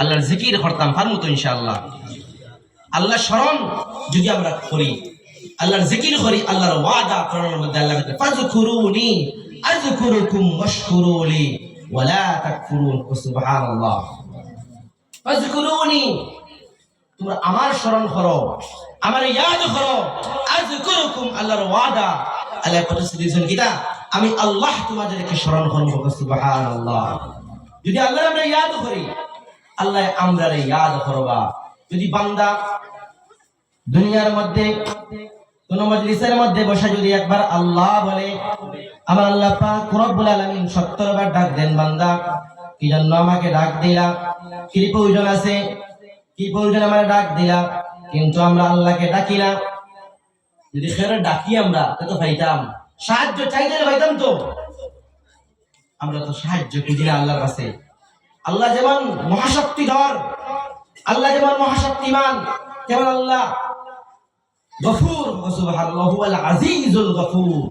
আল্লাহর জিকির করতাম পারমু তো ইনশাআল্লাহ। আল্লাহ স্মরণ যদি আমরা করি, আল্লাহর জিকির করি, আল্লাহর ওয়াদা করার মধ্যে আল্লাহ বলতে ফাযকুরুনি, আযকুরুকুম ওয়াশকুরুলি, ওয়ালা তোমরা আমার স্মরণ করো, আমার ইয়াদ করো। আযকুরুকুম আল্লাহর ওয়াদা। আল্লাহ কিটা আমি আল্লাহ তোমাদেরকে স্মরণ করব সুবহানাল্লাহ। যদি আল্লাহ আমরা ইয়াদ করি আল্লাহ আমরা ইয়াদ করবা। যদি বান্দা দুনিয়ার মধ্যে, কোন মজলিসের মধ্যে বসে যদি একবার আল্লাহ বলে, আমার আল্লাহ পাক রব্বুল আলামিন 70 বার ডাক দেন, বান্দা, কি জন্য আমাকে ডাক দিলা? কি প্রয়োজন আছে? কি প্রয়োজন আমার ডাক দিলা? কিন্তু আমরা আল্লাহকে ডাকি না। যদি খেরে ডাকি আমরা, তা তো পাইতাম। সাহায্য চাইলে পাইতাম তো। আমরা তো সাহায্য খুঁজি না আল্লাহর কাছে। আল্লাহ যেমন মহাশক্তিধর, আল্লাহ যেমন মহাশক্তিমান, তেমন আল্লাহ গফুর। আজিজুল গফুর।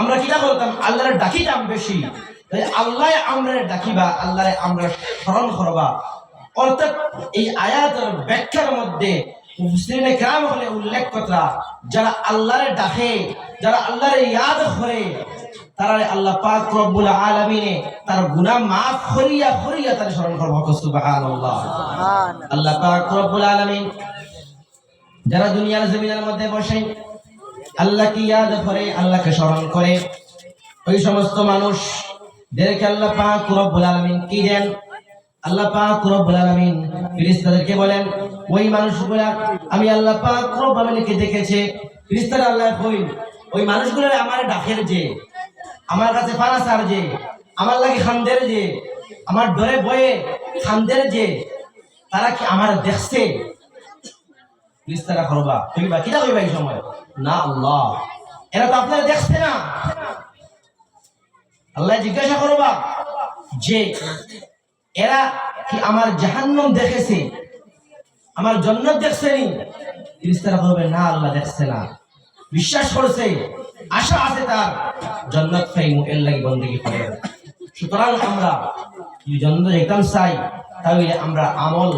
আমরা কিটা করতাম? আল্লাহর ডাকিতাম বেশি। তাই আল্লাহ আমরা ডাকিবা আল্লাহ আমরা স্মরণ করবা। অর্থাৎ এই আয়াতের ব্যাখ্যার মধ্যে গ্রাম হলে উল্লেখ কথা যারা আল্লাহরে ডাকে, যারা আল্লাহরে ইয়াদ করে তারা আল্লাহ পাক রব্বুল আলামিনে তার গুনাহ মাফ করিয়া করিয়া তার স্মরণ করব সুবহানাল্লাহ। আল্লাহ পাক রব্বুল আলামিন যারা দুনিয়ার জমিনের মধ্যে বসে আল্লাহকে ইয়াদ করে আল্লাহকে স্মরণ করে ওই সমস্ত মানুষ দেরকে আল্লাহ পাক রব্বুল আলামিন কি দেন? আল্লাহ পাক রব্বুল আলামিন ফেরেশতাদেরকে বলেন ওই মানুষগুলা আমি আল্লাহ পাক রব্বুল আলামিনকে দেখেছে ফেরেশতারা আল্লাহ কই ওই মানুষগুলো আমার ডাকের যে আমার কাছে ফারাসার যে, আমার লাগে খান্দের যে, আমার ডরে বয়ে খান্দের যে, তারা কি আমার দেখছে? করবা। কইবা কিটা এই সময়? না আল্লাহ। এরা তো আপনারা দেখছে না। আল্লাহ জিজ্ঞাসা করবা যে, এরা কি আমার জাহান্নাম দেখেছে? আমার জন্নত দেখছে নি? বিস্তারা করবে, না, আল্লাহ দেখছে না। বিশ্বাস করছে, আশা আছে তার। জন্নত খাইমু এর লাগি বন্দী করে। সুতরাং আমরা জন্ম যেতাম চাই তাহলে আমরা আমল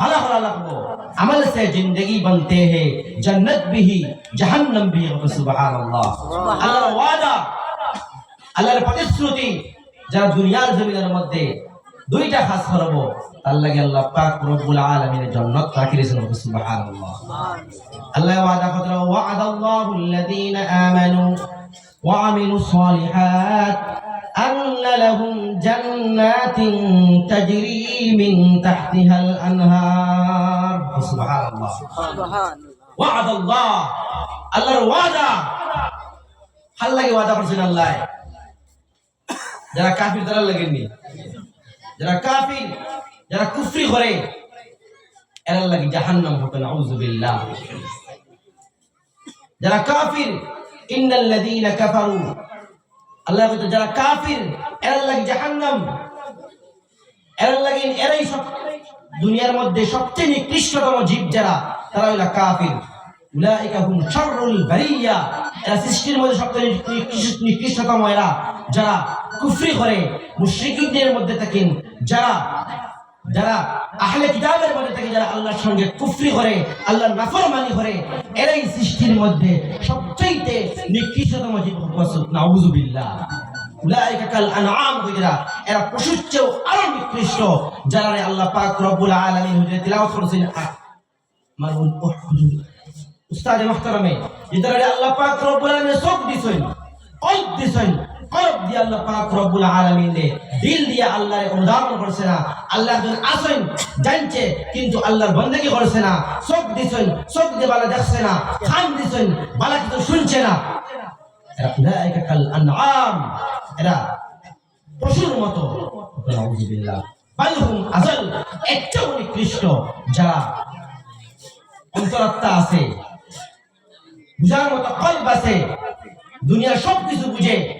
ভালো ভালো লাগবো। আমল সে জিন্দগি বনতে হে জন্নত বিহি জাহান্নাম বিহি সুবহান আল্লাহ আল্লাহর ওয়াদা আল্লাহর প্রতিশ্রুতি যারা দুনিয়ার জমিনের মধ্যে দুইটা খাস করব তার লাগে আল্লাহ পাক রব্বুল আলামিনের জান্নাত রাখিয়েছেন সুবহান আল্লাহ আল্লাহ ওয়াদা কত? ওয়াদা আল্লাহু আমানু وعملوا الصالحات أن لهم جنات تجري من تحتها الأنهار سبحان الله وعد الله আল্লাহর ওয়াদা ভাল লাগে ওয়াদা করছেন আল্লাহ যারা কাফির তারা লাগেননি যারা কাফির যারা কুফরি করে এরা লাগে জাহান্নাম হবে নাউযুবিল্লাহ যারা কাফির দুনিয়ার মধ্যে সবচেয়ে নিকৃষ্টতম জীব যারা, তারা হইল কাফির। এরা সৃষ্টির মধ্যে সবচেয়ে নিকৃষ্টতম এরা যারা কুফরি করে, মুশরিকদের মধ্যে থাকেন। যারা যারা আহলে কিতাবের মধ্যে থেকে যারা আল্লাহর সঙ্গে কুফরি করে, আল্লাহর নাফরমানি করে, এরাই সৃষ্টির মধ্যে সবচেয়ে নিকৃষ্টতম জীব নাউজুবিল্লাহ। এরা পশুর চেয়েও আরও নিকৃষ্ট। যারা আল্লাহ পাক রব্বুল আল্লাহ করছে না। আল্লাহ জানছে, কিন্তু আল্লাহর করছে না। দেখছে না। শুনছে না। মতো। নিকৃষ্ট যারা আছে, বুঝার মতো কল্প আছে, দুনিয়ার সব কিছু বুঝে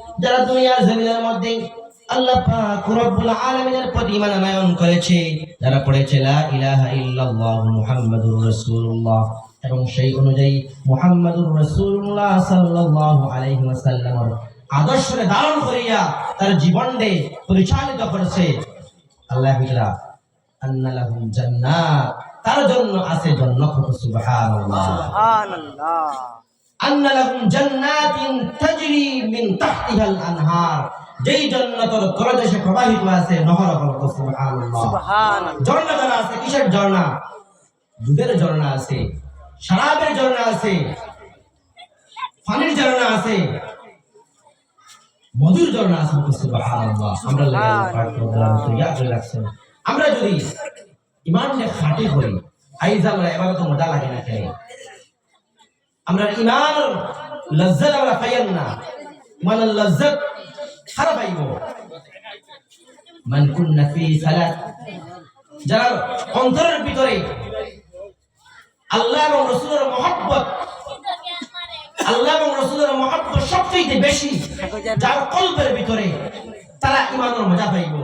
যারা দুনিয়ার জমিনের মধ্যে আল্লাহ পাক রব্বুল আলামিনের প্রতি ঈমান আনয়ন করেছে যারা পড়েছে, লা ইলাহা ইল্লাল্লাহ মুহাম্মাদুর রাসূলুল্লাহ। এবং সেই অনুযায়ী মুহাম্মাদুর রাসূলুল্লাহ সাল্লাল্লাহু আলাইহি ওয়াসাল্লামের আদর্শকে ধারণ করিয়া তার জীবনকে পরিচালিত করেছে। আল্লাহ বিকরা আন্না লাহুম জান্নাত। তার জন্য আছে জান্নাত সুবহানাল্লাহ। সুবহানাল্লাহ। আন্না লাহুম জান্নাতিন তাজরি মিন তাহতিহাল আনহার। যেই জান্নাতের প্রবাহিত আছে নহর বলতো সুবহানাল্লাহ। সুবহানাল্লাহ। ঝর্ণা ঝর্ণা আছে কিসের ঝর্ণা? দুধের ঝর্ণা আছে শরাবের ঝর্ণা আছে পানির ঝর্ণা আছে মধুর ঝর্ণা আছে বলতো সুবহানাল্লাহ। আমরা আমরা যদি ইমানকে খাঁটি করি আইজ আমরা এবার তো মজা লাগে না আমরা ইমান লজ্জত আমরা পাইয়ান না। ইমানের লজ্জত খারাপ পাইব। মান কুন্না ফি সালাত। যারা অন্তরের ভিতরে আল্লাহ এবং রসুলের মহব্বত, আল্লাহ এবং রসুলের মহব্বত সবচেয়ে বেশি যার কল্পের ভিতরে তারা ইমানের মজা পাইব।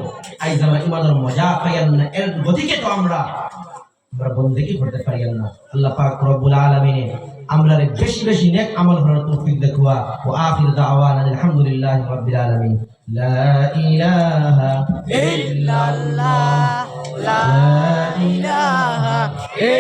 আইজ আমরা ইমানের মজা পাইয়ান না, এর গতিকে তো আমরা আমরা বন্দেগি করতে পারি না। আল্লাহ পাক রব্বুল আলামিন আমরা বেশি বেশি নেক আমল করার তৌফিক দেখুয়া ও আখির দাওয়ানা আলহামদুলিল্লাহি রাব্বিল আলামিন। লা ইলাহা ইল্লাল্লাহ, লা ইলাহা